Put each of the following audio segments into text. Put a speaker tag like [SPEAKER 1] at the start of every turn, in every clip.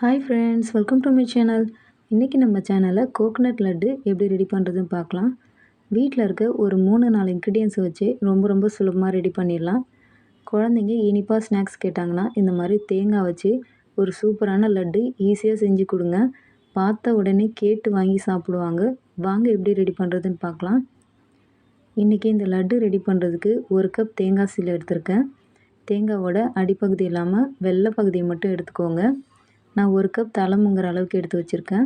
[SPEAKER 1] Hi friends welcome to my channel இன்றைக்கி நம்ம சேனலில் கோகனட் லட்டு எப்படி ரெடி பண்ணுறதுன்னு பார்க்கலாம். வீட்டில் இருக்க ஒரு மூணு நாலு இன்க்ரீடியன்ஸை வச்சு ரொம்ப ரொம்ப சுலபமாக ரெடி பண்ணிடலாம். குழந்தைங்க இனிப்பாக ஸ்நாக்ஸ் கேட்டாங்கன்னா இந்த மாதிரி தேங்காய் வச்சு ஒரு சூப்பரான லட்டு ஈஸியாக செஞ்சு கொடுங்க. பார்த்த உடனே கேட்டு வாங்கி சாப்பிடுவாங்க. வாங்க எப்படி ரெடி பண்ணுறதுன்னு பார்க்கலாம். இன்றைக்கி இந்த லட்டு ரெடி பண்ணுறதுக்கு ஒரு கப் தேங்காய் சீலை எடுத்திருக்கேன். தேங்காவோட அடிப்பகுதி இல்லாமல் வெள்ளை பகுதியை மட்டும் எடுத்துக்கோங்க. நான் ஒரு கப் தலைமுங்கிற அளவுக்கு எடுத்து வச்சுருக்கேன்.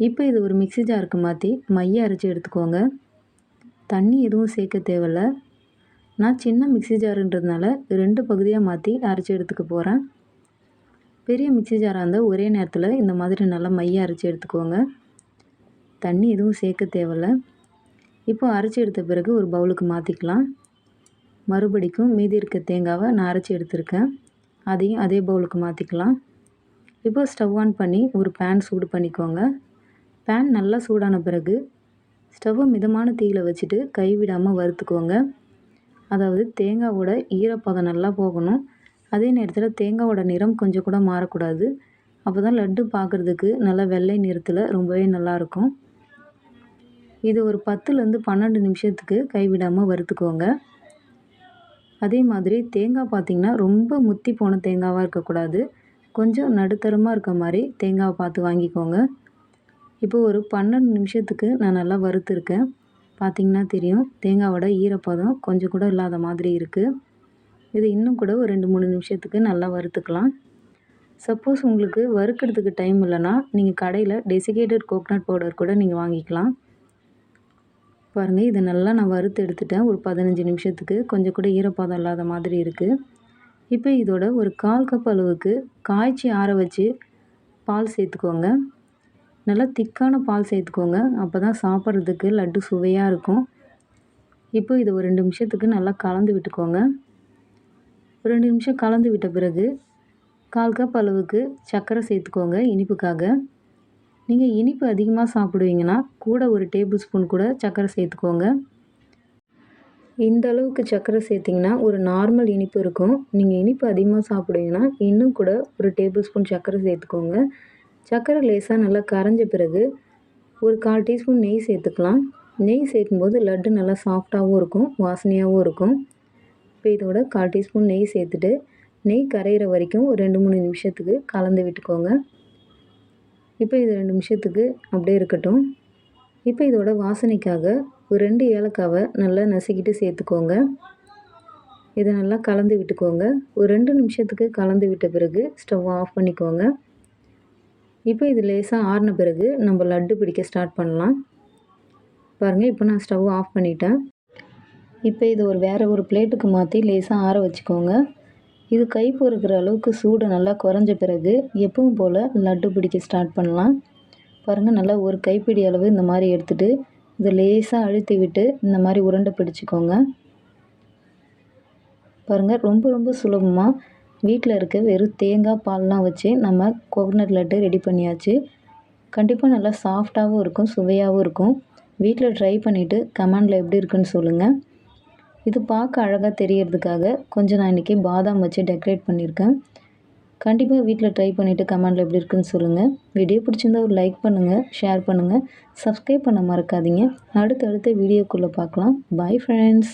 [SPEAKER 1] இப்போ இது ஒரு மிக்ஸி ஜாருக்கு மாற்றி மைய அரைச்சி எடுத்துக்கோங்க. தண்ணி எதுவும் சேர்க்க தேவையில்ல. நான் சின்ன மிக்ஸி ஜாருன்றதுனால ரெண்டு பகுதியாக மாற்றி அரைச்சி எடுத்துக்க போகிறேன் பெரிய மிக்ஸி ஜாராக இருந்தால் ஒரே நேரத்தில் இந்த மாதிரி நல்லா மைய அரைச்சி எடுத்துக்கோங்க. தண்ணி எதுவும் சேர்க்க தேவையில்ல. இப்போ அரைச்சி எடுத்த பிறகு ஒரு பவுலுக்கு மாற்றிக்கலாம் மறுபடிக்கும் மீதி இருக்க தேங்காவை நான் அரைச்சி எடுத்திருக்கேன். அதையும் அதே பவுலுக்கு மாற்றிக்கலாம் இப்போ ஸ்டவ் ஆன் பண்ணி ஒரு பேன் சூடு பண்ணிக்கோங்க. பேன் நல்லா சூடான பிறகு ஸ்டவ்வை மிதமான தீயில் வச்சுட்டு கைவிடாமல் வறுத்துக்கோங்க. அதாவது தேங்காவோட ஈரப்பதம் நல்லா போகணும். அதே நேரத்தில் தேங்காவோட நிறம் கொஞ்சம் கூட மாறக்கூடாது. அப்போ தான் லட்டு பார்க்குறதுக்கு நல்லா வெள்ளை நிறத்தில் ரொம்பவே நல்லாயிருக்கும் இது ஒரு பத்துலேருந்து பன்னெண்டு நிமிஷத்துக்கு கைவிடாமல் வறுத்துக்கோங்க. அதே மாதிரி தேங்காய் பார்த்திங்கன்னா ரொம்ப முத்தி போன தேங்காவாக இருக்கக்கூடாது. கொஞ்சம் நடுத்தரமாக இருக்க மாதிரி தேங்காவை பார்த்து வாங்கிக்கோங்க. இப்போ ஒரு பன்னெண்டு நிமிஷத்துக்கு நான் நல்லா வறுத்துருக்கேன். பார்த்திங்கன்னா தெரியும் தேங்காவோட ஈரப்பதம் கொஞ்சம் கூட இல்லாத மாதிரி இருக்குது இது இன்னும் கூட ஒரு ரெண்டு மூணு நிமிஷத்துக்கு நல்லா வறுத்துக்கலாம். சப்போஸ் உங்களுக்கு வறுக்கிறதுக்கு டைம் இல்லைன்னா நீங்கள் கடையில் டெசிகேட்டட் கோக்னட் பவுடர் கூட நீங்கள் வாங்கிக்கலாம். பாருங்கள் இதை நல்லா நான் வறுத்து எடுத்துட்டேன். ஒரு பதினஞ்சு நிமிஷத்துக்கு கொஞ்சம் கூட ஈரப்பதம் இல்லாத மாதிரி இருக்குது இப்போ இதோட ஒரு கால் கப் அளவுக்கு காய்ச்சி ஆற வச்சு பால் சேர்த்துக்கோங்க. நல்லா திக்கான பால் சேர்த்துக்கோங்க. அப்போ தான் சாப்பிட்றதுக்கு லட்டு சுவையாக இருக்கும். இப்போ இதை ஒரு ரெண்டு நிமிஷத்துக்கு நல்லா கலந்து விட்டுக்கோங்க. ஒரு ரெண்டு நிமிஷம் கலந்து விட்ட பிறகு கால் கப் அளவுக்கு சர்க்கரை சேர்த்துக்கோங்க இனிப்புக்காக. நீங்கள் இனிப்பு அதிகமாக சாப்பிடுவீங்கன்னா கூட ஒரு டேபிள் ஸ்பூன் கூட சர்க்கரை சேர்த்துக்கோங்க. இந்த அளவுக்கு சர்க்கரை சேர்த்திங்கன்னா ஒரு நார்மல் இனிப்பு இருக்கும். நீங்கள் இனிப்பு அதிகமாக சாப்பிடுவீங்கன்னா இன்னும் கூட ஒரு டேபிள் ஸ்பூன் சர்க்கரை சேர்த்துக்கோங்க. சர்க்கரை லேசாக நல்லா கரைஞ்ச பிறகு ஒரு கால் டீஸ்பூன் நெய் சேர்த்துக்கலாம். நெய் சேர்க்கும்போது லட்டு நல்லா சாஃப்டாகவும் இருக்கும் வாசனையாகவும் இருக்கும். இப்போ இதோட கால் டீஸ்பூன் நெய் சேர்த்துட்டு நெய் கரையிற வரைக்கும் ஒரு ரெண்டு மூணு நிமிஷத்துக்கு கலந்து விட்டுக்கோங்க. இப்போ இது ரெண்டு நிமிஷத்துக்கு அப்படியே இருக்கட்டும். இப்போ இதோட வாசனைக்காக ஒரு ரெண்டு ஏலக்காவை நல்லா நசுக்கிட்டு சேர்த்துக்கோங்க. இதை நல்லா கலந்து விட்டுக்கோங்க. ஒரு ரெண்டு நிமிஷத்துக்கு கலந்து விட்ட பிறகு ஸ்டவ் ஆஃப் பண்ணிக்கோங்க. இப்போ இது லேசாக ஆறின பிறகு நம்ம லட்டு பிடிக்க ஸ்டார்ட் பண்ணலாம். பாருங்கள் இப்போ நான் ஸ்டவ் ஆஃப் பண்ணிட்டேன். இப்போ இது ஒரு வேறு ஒரு பிளேட்டுக்கு மாற்றி லேசாக ஆற வச்சுக்கோங்க. இது கை பொறுக்கிற அளவுக்கு சூடு நல்லா குறைஞ்ச பிறகு எப்பவும் போல் லட்டு பிடிக்க ஸ்டார்ட் பண்ணலாம். பாருங்கள் நல்லா ஒரு கைப்பிடி அளவு இந்த மாதிரி எடுத்துகிட்டு இதை லேசாக அழுத்தி விட்டு இந்த மாதிரி உருண்டை பிடிச்சிக்கோங்க. பாருங்கள் ரொம்ப ரொம்ப சுலபமாக வீட்டில் இருக்க வெறும் தேங்காய் பால்லாம் வச்சு நம்ம கோகனட் லட்டு ரெடி பண்ணியாச்சு. கண்டிப்பாக நல்லா சாஃப்டாகவும் இருக்கும் சுவையாகவும் இருக்கும். வீட்டில் ட்ரை பண்ணிவிட்டு கமெண்டில் எப்படி இருக்குன்னு சொல்லுங்கள் இது பார்க்க அழகாக தெரியறதுக்காக கொஞ்சம் நான் இன்றைக்கி பாதாம் வச்சு டெக்கரேட் பண்ணியிருக்கேன். கண்டிப்பாக வீட்டில் ட்ரை பண்ணிவிட்டு கமெண்டில் எப்படி இருக்குன்னு சொல்லுங்கள் வீடியோ பிடிச்சிருந்தா ஒரு லைக் பண்ணுங்கள் ஷேர் பண்ணுங்கள் சப்ஸ்கிரைப் பண்ண மறக்காதீங்க. அடுத்தடுத்த வீடியோக்குள்ளே பார்க்கலாம். Bye friends